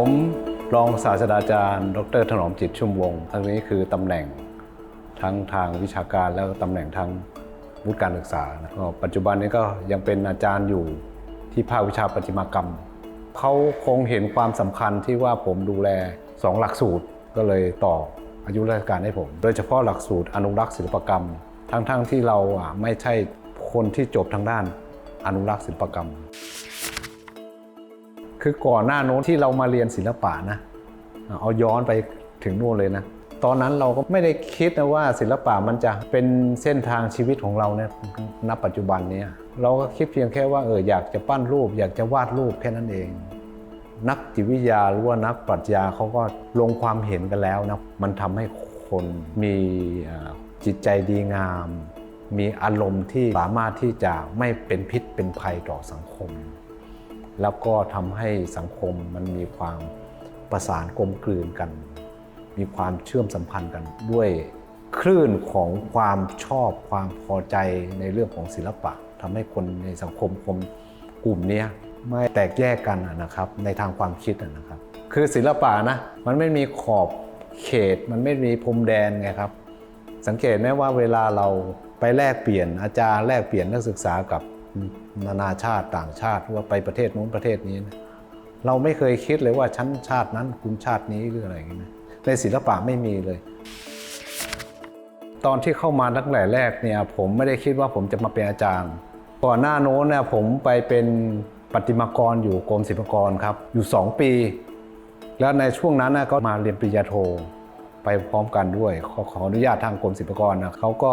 ผมรองศาสตราจารย์ ดรถนอมจิตชุ่มวงทั้งนี้คือตำแหน่งทั้งทางวิชาการแล้วก็ตำแหน่งทางวุฒิการศึกษาปัจจุบันนี้ก็ยังเป็นอาจารย์อยู่ที่ภาควิชาประติมากรรม เขาคงเห็นความสำคัญที่ว่าผมดูแล2หลักสูตรก็เลยต่ออายุราชการให้ผม โดยเฉพาะหลักสูตรอนุรักษ์ศิลปกรรม ทั้งๆที่เราไม่ใช่คนที่จบทางด้านอนุรักษ์ศิลปกรรม คือก่อนหน้าโน้นที่เรามาเรียนศิลปะนะ เอาย้อนไปถึงนู่นเลยนะ ตอนนั้นเราก็ไม่ได้คิดนะว่าศิลปะมันจะเป็นเส้นทางชีวิตของเราเนี่ยณปัจจุบันเนี้เราก็คิดเพียงแค่ว่าเอออยากจะปั้นรูป อยากจะวาดรูปแค่นั้นเอง นักจิตวิทยาหรือว่านักปรัชญาเขาก็ลงความเห็นกันแล้วนะมันทำให้คนมีจิตใจดีงาม มีอารมณ์ที่สามารถที่จะไม่เป็นพิษเป็นภัยต่อสังคม แล้วก็ทำให้สังคมมันมีความประสานกลมกลืนกัน มีความเชื่อมสัมพันธ์กันด้วยคลื่นของความชอบความพอใจในเรื่องของศิลปะทำให้คนในสังคมคมกลุ่มนี้ไม่แตกแยกกันนะครับในทางความคิดนะครับ คือศิลปะนะมันไม่มีขอบเขตมันไม่มีพรมแดนไงครับ สังเกตไหมว่าเวลาเราไปแลกเปลี่ยนอาจารย์แลกเปลี่ยนนักศึกษากับ นานาชาติต่างชาติว่าไปประเทศนู้นประเทศนี้นะเราไม่เคยคิดเลยว่าชั้นชาตินั้นคุณชาตินี้หรืออะไรอย่างนี้นะในศิลปะไม่มีเลย ตอนที่เข้ามาตั้งแต่แรกเนี่ยผมไม่ได้คิดว่าผมจะมาเป็นอาจารย์ ก่อนหน้าโน้นเนี่ยผมไปเป็นประติมากรอยู่กรมศิลปากรครับ อยู่ 2 ปี แล้วในช่วงนั้นนะก็มาเรียนปริญญาโท ไปพร้อมกันด้วยขอขออนุญาตทางกรมศิลปากรนะเขาก็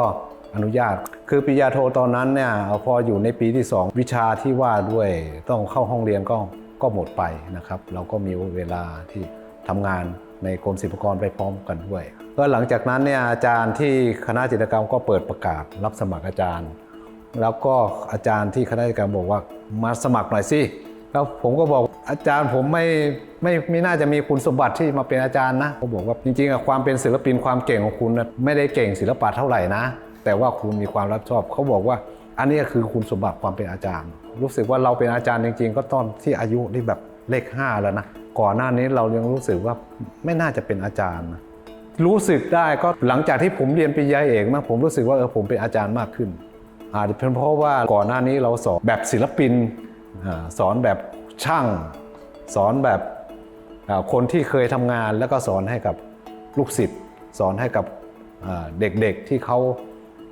อนุญาต คือปริญญาโทตอนนั้นเนี่ยพออยู่ในปีที่ 2 วิชาที่ว่าด้วยต้องเข้าห้องเรียนก็ก็หมดไปนะครับ เราก็มีเวลาที่ทำงานในกรมศิลปากรไปพร้อมกันด้วย ก็หลังจากนั้นเนี่ยอาจารย์ที่คณะจิตรกรรมก็เปิดประกาศรับสมัครอาจารย์ แล้วก็อาจารย์ที่คณะจิตรกรรมบอกว่ามาสมัครหน่อยสิแล้วผมก็บอกอาจารย์ผมไม่ไม่ไม่น่าจะมีคุณสมบัติที่มาเป็นอาจารย์นะเขาบอกว่าจริงๆอะความเป็นศิลปินความเก่งของคุณไม่ได้เก่งศิลปะเท่าไหร่นะ แต่ว่าคุณมีความรับชอบ เขาบอกว่า อันนี้คือคุณสมบัติความเป็นอาจารย์ รู้สึกว่าเราเป็นอาจารย์จริง ๆ ก็ตอนที่อายุที่แบบเลขห้าแล้วนะก่อนหน้านี้เรายังรู้สึกว่าไม่น่าจะเป็นอาจารย์นะรู้สึกได้ก็หลังจากที่ผมเรียนปริญญาเอกมาผมรู้สึกว่าเออผมเป็นอาจารย์มากขึ้นอาจจะเป็นเพราะว่าก่อนหน้านี้เราสอนแบบศิลปินสอนแบบช่าง สอนแบบคนที่เคยทำงานแล้วก็สอนให้กับลูกศิษย์ สอนให้กับเด็กๆที่เขา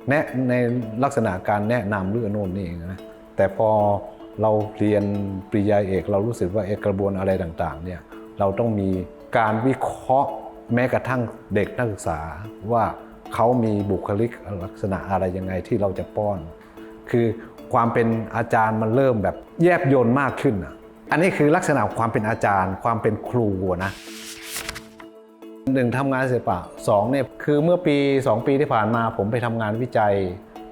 แนะในลักษณะการแนะนำเรื่องโน่นนี่นะแต่พอเราเรียนปริญญาเอกเรารู้สึกว่าเอกกระบวนอะไรต่างๆเนี่ยเราต้องมีการวิเคราะห์แม้กระทั่งเด็กนักศึกษาว่าเขามีบุคลิกลักษณะอะไรยังไงที่เราจะป้อน คือความเป็นอาจารย์มันเริ่มแบบแยบยนต์มากขึ้นอะอันนี้คือลักษณะความเป็นอาจารย์ ความเป็นครูนะ หนึ่งทำงานศิลปะสองเนี่ยคือเมื่อปี 2 ปีที่ผ่านมาผมไปทำงานวิจัย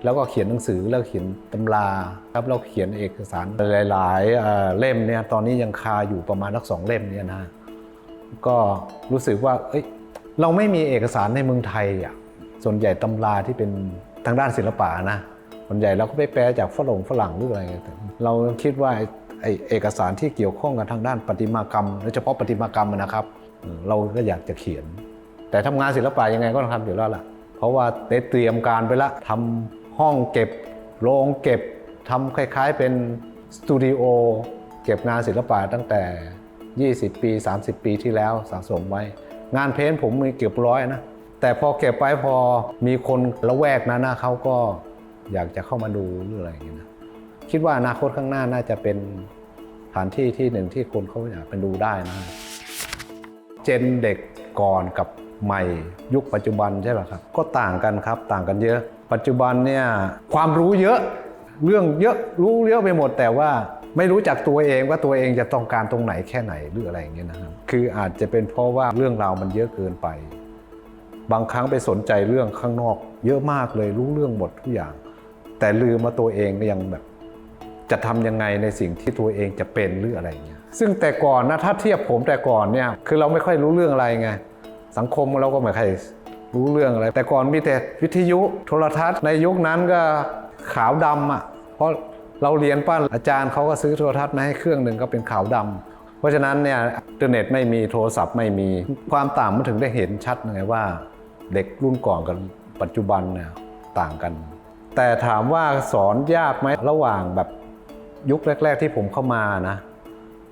แล้วก็เขียนหนังสือแล้วเขียนตำราครับแล้วเขียนเอกสารหลายๆเเล่มเนี่ยตอนนี้ยังคาอยู่ประมาณสักสองเล่มเนี่ยนะก็รู้สึกว่าเอ้ยเราไม่มีเอกสารในเมืองไทยอะส่วนใหญ่ตำราที่เป็นทางด้านศิลปะนะส่วนใหญ่เราก็ไปแปลจากฝรั่งฝรั่งหรืออะไรเราคิดว่า เอกสารที่เกี่ยวข้องกับทางด้านประติมากรรมโดยเฉพาะประติมากรรมนะครับ เราก็อยากจะเขียน แต่ทำงานศิลปะยังไงก็ต้องทำอยู่แล้วล่ะ เพราะว่าได้เตรียมการไปละทำห้องเก็บโรงเก็บทำคล้าย ๆ เป็นสตูดิโอเก็บงานศิลปะตั้งแต่ 20 ปี 30 ปีที่แล้วสะสมไว้ งานเพ้นท์ผมมีเกือบร้อยนะแต่พอเก็บไปพอมีคนละแวกนั้นนะเขาก็อยากจะเข้ามาดูหรืออะไรอย่างเงี้ยนะ คิดว่าอนาคตข้างหน้าน่าจะเป็นสถานที่ที่หนึ่งที่คนเขาอยากไปดูได้นะเจนเด็กก่อนกับใหม่ยุคปัจจุบันใช่ไหมครับ ก็ต่างกันครับต่างกันเยอะ ปัจจุบันเนี่ยความรู้เยอะเรื่องเยอะรู้เยอะไปหมด แต่ว่าไม่รู้จักตัวเองว่าตัวเองจะต้องการตรงไหนแค่ไหนหรืออะไรอย่างเงี้ยนะครับคืออาจจะเป็นเพราะว่าเรื่องราวมันเยอะเกินไป บางครั้งไปสนใจเรื่องข้างนอก เยอะมากเลยรู้เรื่องหมดทุกอย่าง แต่ลืมมาตัวเองก็ยังแบบ จะทำยังไงในสิ่งที่ตัวเองจะเป็นหรืออะไรเงี้ยซึ่งแต่ก่อนนะถ้าเทียบผมแต่ก่อนเนี่ยคือเราไม่ค่อยรู้เรื่องอะไรไงสังคมเราก็ไม่ค่อยรู้เรื่องอะไร แต่ก่อนมีแต่วิทยุโทรทัศน์ในยุคนั้นก็ขาวดำอะเพราะเราเรียนป้านอาจารย์เขาก็ซื้อโทรทัศน์มาให้เครื่องหนึ่งก็เป็นขาวดำเพราะฉะนั้นเนี่ยอินเทอร์เน็ตไม่มีโทรศัพท์ไม่มีความต่างมันถึงได้เห็นชัดไงว่า เด็กรุ่นก่อนกับปัจจุบันเนี่ยต่างกัน แต่ถามว่าสอนยากไหมระหว่างแบบ ยุคแรก ๆ ที่ผมเข้ามานะ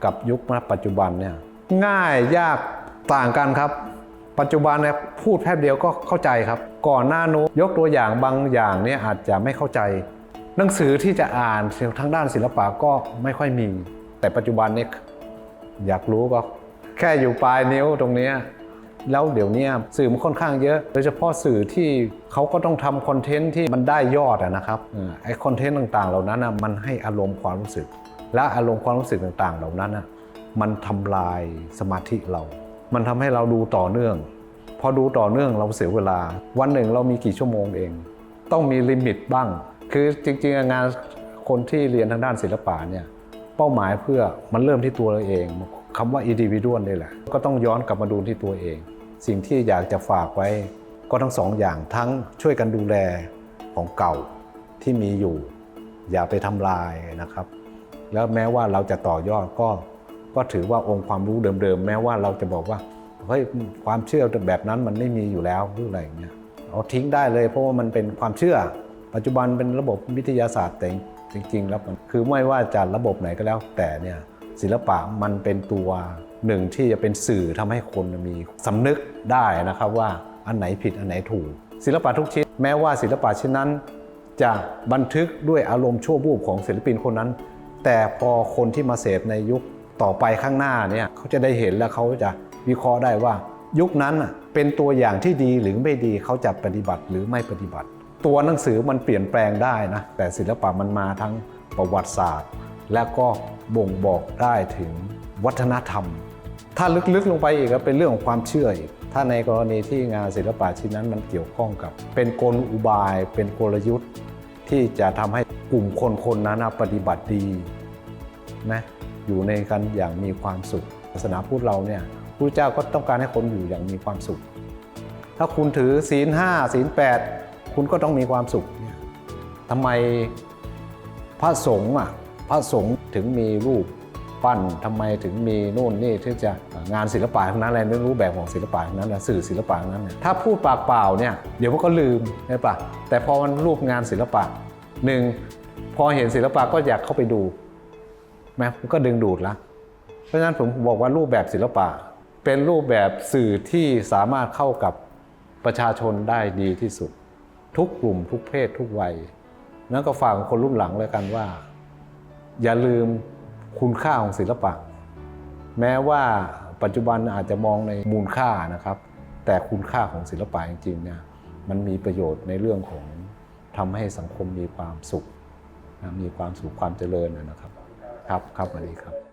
กับยุคปัจจุบันเนี่ยง่ายยากต่างกันครับ ปัจจุบันเนี่ยพูดแป๊บเดียวก็เข้าใจครับ ก่อนหน้านู้ยกตัวอย่างบางอย่างเนี่ยอาจจะไม่เข้าใจ หนังสือที่จะอ่านทางด้านศิลปะก็ไม่ค่อยมี แต่ปัจจุบันเนี่ยอยากรู้ก็แค่อยู่ปลายนิ้วตรงนี้ แล้วเดี๋ยวนี้สื่อมันค่อนข้างเยอะ โดยเฉพาะสื่อที่เขาก็ต้องทำคอนเทนต์ที่มันได้ยอดนะครับไอคอนเทนต์ต่างๆ เหล่านั้นมันให้อารมณ์ความรู้สึก และอารมณ์ความรู้สึกต่างๆ เหล่านั้นมันทำลายสมาธิเรา มันทำให้เราดูต่อเนื่อง พอดูต่อเนื่องเราเสียเวลา วันหนึ่งเรามีกี่ชั่วโมงเอง ต้องมีลิมิตบ้าง คือจริงๆงานคนที่เรียนทางด้านศิลปะเนี่ยเป้าหมายเพื่อมันเริ่มที่ตัวเราเองคำว่า individual นี่แหละ ก็ต้องย้อนกลับมาดูที่ตัวเอง สิ่งที่อยากจะฝากไว้ก็ทั้งสองอย่างทั้งช่วยกันดูแลของเก่าที่มีอยู่ อย่าไปทำลายนะครับ แล้วแม้ว่าเราจะต่อยอดก็ก็ถือว่าองค์ความรู้เดิมๆ แม้ว่าเราจะบอกว่าเฮ้ยความเชื่อแบบนั้นมันไม่มีอยู่แล้วหรืออะไรอย่างเงี้ยเอาทิ้งได้เลยเพราะว่ามันเป็นความเชื่อ ปัจจุบันเป็นระบบวิทยาศาสตร์แต่จริง ๆ แล้วมันคือไม่ว่าจะระบบไหนก็แล้วแต่เนี่ยศิลปะมันเป็นตัว หนึ่งที่จะเป็นสื่อทำให้คนมีสำนึกได้นะครับว่าอันไหนผิดอันไหนถูก ศิลปะทุกชิ้นแม้ว่าศิลปะชิ้นนั้น จะบันทึกด้วยอารมณ์ชั่ววูบของศิลปินคนนั้น แต่พอคนที่มาเสพในยุคต่อไปข้างหน้าเนี่ยเขาจะได้เห็นและเขาจะวิเคราะห์ได้ว่า ยุคนั้นเป็นตัวอย่างที่ดีหรือไม่ดีเขาจะปฏิบัติหรือไม่ปฏิบัติ ตัวหนังสือมันเปลี่ยนแปลงได้นะแต่ศิลปะมันมาทั้งประวัติศาสตร์ และก็บ่งบอกได้ถึง วัฒนธรรม ถ้าลึกๆลงไปอีกก็เป็นเรื่องของความเชื่ออีกถ้าในกรณีที่งานศิลปะชิ้นนั้นมันเกี่ยวข้องกับ เป็นกลอุบาย เป็นกลยุทธ์ ที่จะทำให้กลุ่มคนคนนั้นปฏิบัติดีนะอยู่ในกันอย่างมีความสุขศาสนาพุทธเราเนี่ยพระเจ้าก็ต้องการให้คนอยู่อย่างมีความสุข ถ้าคุณถือศีลห้าศีลแปดคุณก็ต้องมีความสุขเนี่ยทำไมพระสงฆ์อะพระสงฆ์ถึงมีรูป ปั้นทำไมถึงมีนู่นนี่ที่จะงานศิลปะทั้งนั้นอะไรไม่รู้แบบของศิลปะทั้งนั้นสื่อศิลปะทั้งนั้น ถ้าพูดปากเปล่าเนี่ยเดี๋ยวมันก็ลืมใช่ปะแต่พอมันรูปงานศิลปะหนึ่งพอเห็นศิลปะก็อยากเข้าไปดูแม้มันก็ดึงดูดละเพราะฉะนั้นผมบอกว่ารูปแบบศิลปะ เป็นรูปแบบสื่อที่สามารถเข้ากับประชาชนได้ดีที่สุด ทุกกลุ่มทุกเพศทุกวัยนั้นก็ฝากคนรุ่นหลังเลยกันว่า อย่าลืม คุณค่าของศิลปะ แม้ว่าปัจจุบันอาจจะมองในมูลค่านะครับ แต่คุณค่าของศิลปะจริงๆเนี่ยมันมีประโยชน์ในเรื่องของทำให้สังคมมีความสุข มีความสุขความเจริญนะครับ ครับครับสวัสดีครับ